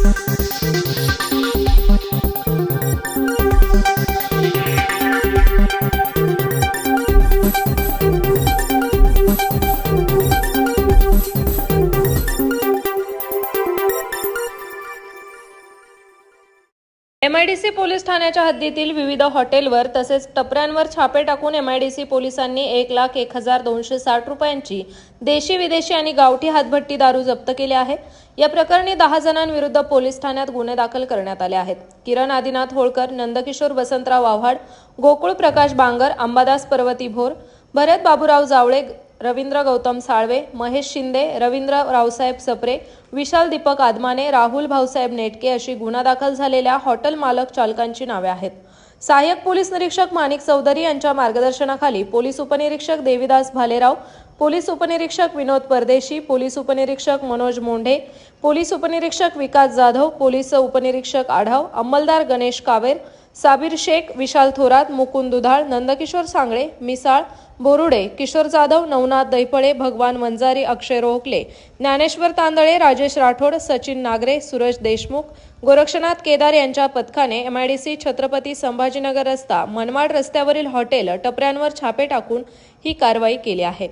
Thank you. MIDC police ठाण्याच्या हद्दीतील विविध हॉटेलवर तसेच टपऱ्यांवर छापे टाकून एमआयडीसी पोलिसांनी एक लाख एक हजार दोनशे साठ रुपयांची देशी विदेशी आणि गावठी हातभट्टी दारू जप्त केली आहे. या प्रकरणी दहा जणांविरुद्ध पोलीस ठाण्यात गुन्हे दाखल करण्यात आले आहेत. किरण आदिनाथ होळकर नंदकिशोर वसंतराव आव्हाड गोकुळ प्रकाश बांगर अंबादास पर्वती भोर भरत बाबूराव जावळे रवींद्र गौतम साळवे महेश शिंदे रवींद्र रावसाहेब सप्रे विशाल दीपक आदमाने राहुल भाऊसाहेब नेटके अशी गुन्हा दाखल झालेल्या हॉटेल मालक चालकांची नावे आहेत. सहाय्यक पोलीस निरीक्षक माणिक चौधरी यांच्या मार्गदर्शनाखाली पोलीस उपनिरीक्षक देविदास भालेराव पोलीस उपनिरीक्षक विनोद परदेशी पोलीस उपनिरीक्षक मनोज मोंढे पोलीस उपनिरीक्षक विकास जाधव पोलीस उपनिरीक्षक आढाव अंमलदार गणेश कावेर साबीर शेख विशाल थोरात मुकुंद दुधाळ नंदकिशोर सांगळे मिसाळ बोरुडे किशोर जाधव नवनाथ दैपळे भगवान वंजारी अक्षय रोहकले ज्ञानेश्वर तांदळे राजेश राठोड सचिन नागरे सूरज देशमुख गोरक्षनाथ केदार यांच्या पथकाने एमआयडीसी छत्रपती संभाजीनगर रस्ता मनमाड रस्त्यावरील हॉटेल टपऱ्यांवर छापे टाकून ही कारवाई केली आहे.